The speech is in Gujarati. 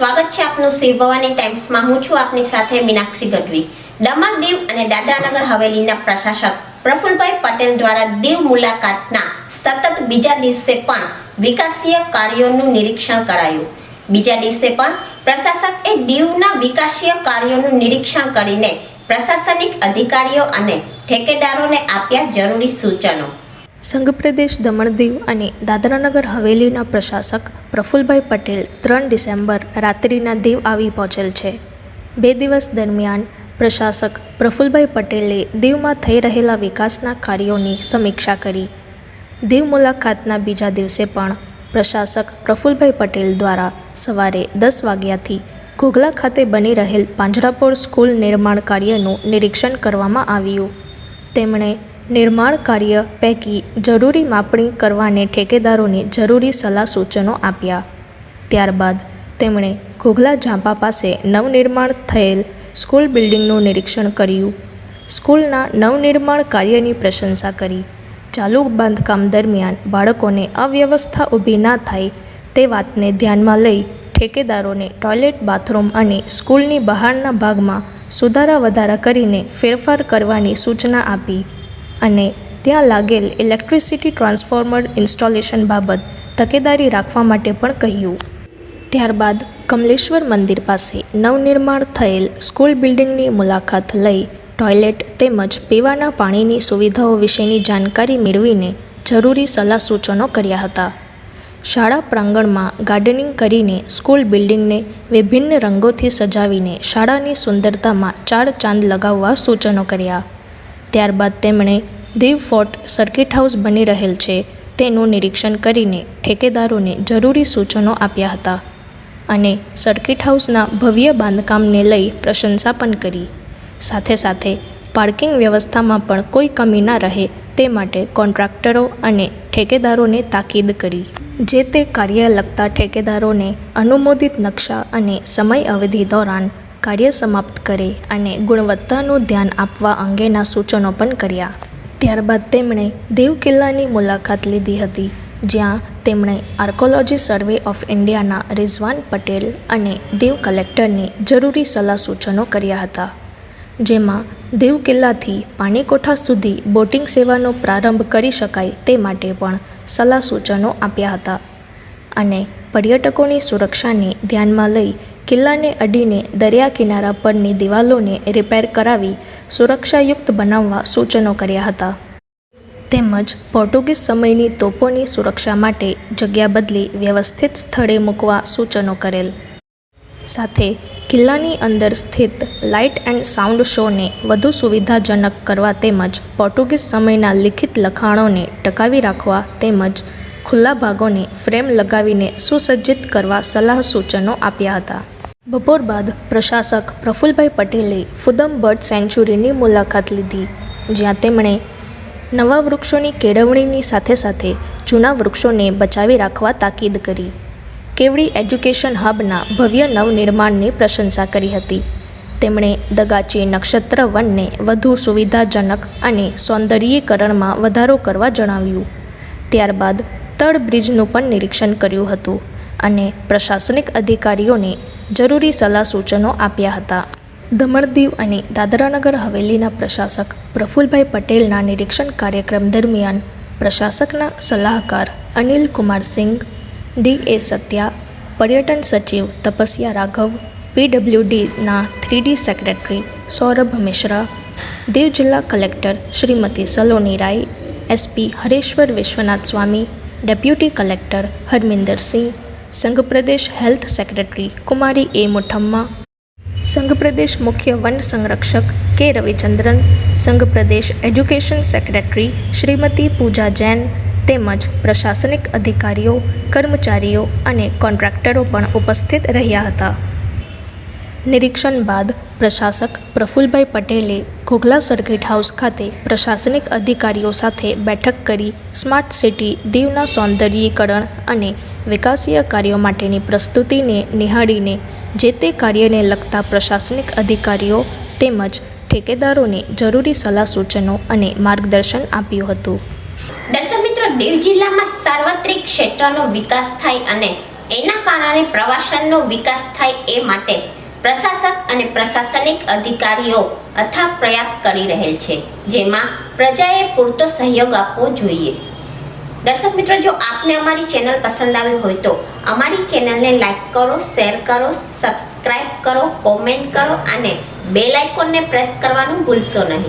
સ્વાગત છે આપનું શિવ ભવાની ટાઈમ્સમાં. હું છું આપની સાથે મીનાક્ષી ગઢવી. દમણ દીવ અને દાદરાનગર હવેલીના પ્રશાસક પ્રફુલભાઈ પટેલ દ્વારા દીવ મુલાકાતના સતત બીજા દિવસે પણ વિકાસીય કાર્યોનું નિરીક્ષણ કરાયું. બીજા દિવસે પણ પ્રશાસકે દીવના વિકાસીય કાર્યોનું નિરીક્ષણ કરીને પ્રશાસનિક અધિકારીઓ અને ઠેકેદારોને આપ્યા જરૂરી સૂચનો. સંઘ પ્રદેશ દમણ અને દાદરાનગર હવેલીના પ્રશાસક પ્રફુલભાઈ પટેલ ત્રણ ડિસેમ્બર રાત્રિના દીવ આવી પહોંચેલ છે. બે દિવસ દરમિયાન પ્રશાસક પ્રફુલભાઈ પટેલે દીવમાં થઈ રહેલા વિકાસના કાર્યોની સમીક્ષા કરી. દીવ મુલાકાતના બીજા દિવસે પણ પ્રશાસક પ્રફુલભાઈ પટેલ દ્વારા સવારે દસ વાગ્યાથી ઘોઘલા ખાતે બની રહેલ પાંજરાપોળ સ્કૂલ નિર્માણ કાર્યનું નિરીક્ષણ કરવામાં આવ્યું. તેમણે નિર્માણ કાર્ય પૈકી જરૂરી માપણી કરવાને ઠેકેદારોને જરૂરી સલાહ સૂચનો આપ્યા. ત્યારબાદ તેમણે ઘોઘલા ઝાંપા પાસે નવનિર્માણ થયેલ સ્કૂલ બિલ્ડિંગનું નિરીક્ષણ કર્યું. સ્કૂલના નવનિર્માણ કાર્યની પ્રશંસા કરી. ચાલુ બાંધકામ દરમિયાન બાળકોને અવ્યવસ્થા ઊભી ના થાય તે વાતને ધ્યાનમાં લઈ ઠેકેદારોને ટોયલેટ, બાથરૂમ અને સ્કૂલની બહારના ભાગમાં સુધારા વધારા કરીને ફેરફાર કરવાની સૂચના આપી. અને ત્યાં લાગેલ ઇલેક્ટ્રિસિટી ટ્રાન્સફોર્મર ઇન્સ્ટોલેશન બાબત તકેદારી રાખવા માટે પણ કહ્યું. ત્યારબાદ કમલેશ્વર મંદિર પાસે નવનિર્માણ થયેલ સ્કૂલ બિલ્ડિંગની મુલાકાત લઈ ટોયલેટ તેમજ પીવાના પાણીની સુવિધાઓ વિશેની જાણકારી મેળવીને જરૂરી સલાહ સૂચનો કર્યા હતા. શાળા પ્રાંગણમાં ગાર્ડનિંગ કરીને સ્કૂલ બિલ્ડિંગને વિભિન્ન રંગોથી સજાવીને શાળાની સુંદરતામાં ચાર ચાંદ લગાવવા સૂચનો કર્યા. ત્યારબાદ તેમણે દીવ ફોર્ટ સર્કિટ હાઉસ બની રહેલ છે. તેનું નિરીક્ષણ કરીને ઠેકેદારોને જરૂરી સૂચનો આપ્યા હતા અને સર્કિટ હાઉસના ભવ્ય બાંધકામને લઈ પ્રશંસા પણ કરી. સાથે સાથે પાર્કિંગ વ્યવસ્થામાં પણ કોઈ કમી ના રહે તે માટે કોન્ટ્રાક્ટરો અને ઠેકેદારોને તાકીદ કરી. જે તે કાર્ય લગતા ઠેકેદારોને અનુમોદિત નકશા અને સમય અવધિ દોરાન કાર્ય સમાપ્ત કરે અને ગુણવત્તાનું ધ્યાન આપવા અંગેના સૂચનો પણ કર્યા. ત્યારબાદ તેમણે દેવ કિલ્લાની મુલાકાત લીધી હતી, જ્યાં તેમણે આર્કોલોજી સર્વે ઓફ ઇન્ડિયાના રિઝવાન પટેલ અને દેવ કલેક્ટરને જરૂરી સલાહ સૂચનો કર્યા હતા, જેમાં દેવ કિલ્લાથી પાણીકોઠા સુધી બોટિંગ સેવાનો પ્રારંભ કરી શકાય તે માટે પણ સલાહ સૂચનો આપ્યા હતા અને પર્યટકોની સુરક્ષાને ધ્યાનમાં લઈ કિલ્લાને અડીને દરિયા કિનારા પરની દિવાલોને રિપેર કરાવી સુરક્ષાયુક્ત બનાવવા સૂચનો કર્યા હતા. તેમજ પોર્ટુગીઝ સમયની તોપોની સુરક્ષા માટે જગ્યા બદલી વ્યવસ્થિત સ્થળે મૂકવા સૂચનો કરેલ. સાથે કિલ્લાની અંદર સ્થિત લાઇટ એન્ડ સાઉન્ડ શોને વધુ સુવિધાજનક કરવા તેમજ પોર્ટુગીઝ સમયના લિખિત લખાણોને ટકાવી રાખવા તેમજ ખુલ્લા ભાગોને ફ્રેમ લગાવીને સુસજ્જિત કરવા સલાહ સૂચનો આપ્યા હતા. બપોર બાદ પ્રશાસક પ્રફુલભાઈ પટેલે ફુદમ બર્ડ સેન્ચુરીની મુલાકાત લીધી, જ્યાં તેમણે નવા વૃક્ષોની કેળવણીની સાથે સાથે જૂના વૃક્ષોને બચાવી રાખવા તાકીદ કરી. કેવડી એજ્યુકેશન હબના ભવ્ય નવનિર્માણની પ્રશંસા કરી હતી. તેમણે દગાચી નક્ષત્ર વનને વધુ સુવિધાજનક અને સૌંદર્યીકરણમાં વધારો કરવા જણાવ્યું. ત્યારબાદ તળ બ્રિજનું પણ નિરીક્ષણ કર્યું હતું. અને પ્રશાસનિક અધિકારીઓને જરૂરી સલાહ સૂચનો આપ્યા હતા. દમણદીવ અને દાદરાનગર હવેલીના પ્રશાસક પ્રફુલભાઈ પટેલના નિરીક્ષણ કાર્યક્રમ દરમિયાન પ્રશાસકના સલાહકાર અનિલ કુમાર સિંઘ, ડી એ સત્યા, પર્યટન સચિવ તપસ્યા રાઘવ પીડબ્લ્યુડીના થ્રીડી સેક્રેટરી સૌરભ મિશ્રા, દીવ જિલ્લા collector Shrimati Saloni Rai SP Hareshwar Vishwanath Swami, deputy collector Harminder Singh સંઘ પ્રદેશ હેલ્થ સેક્રેટરી કુમારી એ મુઠમ્મા સંઘ પ્રદેશ મુખ્ય વન સંરક્ષક કે રવિચંદ્રન. સંઘ પ્રદેશ એજ્યુકેશન સેક્રેટરી શ્રીમતી પૂજા જૈન. તેમજ પ્રશાસનિક અધિકારીઓ, કર્મચારીઓ અને કોન્ટ્રાક્ટરો પણ ઉપસ્થિત રહ્યા હતા. નિરીક્ષણ બાદ પ્રશાસક પ્રફુલભાઈ પટેલે ઘોઘલા સર્કિટ હાઉસ ખાતે પ્રશાસનિક અધિકારીઓ સાથે બેઠક કરી સ્માર્ટ સિટી દીવના સૌંદર્યીકરણ અને વિકાસીય કાર્યો માટેની પ્રસ્તુતિને નિહાળીને જે તે કાર્યને લગતા પ્રશાસનિક અધિકારીઓ તેમજ ઠેકેદારોને જરૂરી સલાહ સૂચનો અને માર્ગદર્શન આપ્યું હતું. દર્શક મિત્રો, દીવ જિલ્લામાં સાર્વત્રિક ક્ષેત્રનો વિકાસ થાય અને એના કારણે પ્રવાસનનો વિકાસ થાય એ માટે પ્રશાસક અને પ્રશાસનિક અધિકારીઓ અથાગ પ્રયાસ કરી રહેલ છે, જેમાં પ્રજાએ પૂરતો સહયોગ આપવો જોઈએ. દર્શક મિત્રો, જો આપને અમારી ચેનલ પસંદ આવી હોય તો અમારી ચેનલને લાઈક કરો, શેર કરો, સબસ્ક્રાઇબ કરો, કોમેન્ટ કરો અને બેલ આઇકોનને પ્રેસ કરવાનું ભૂલશો નહીં.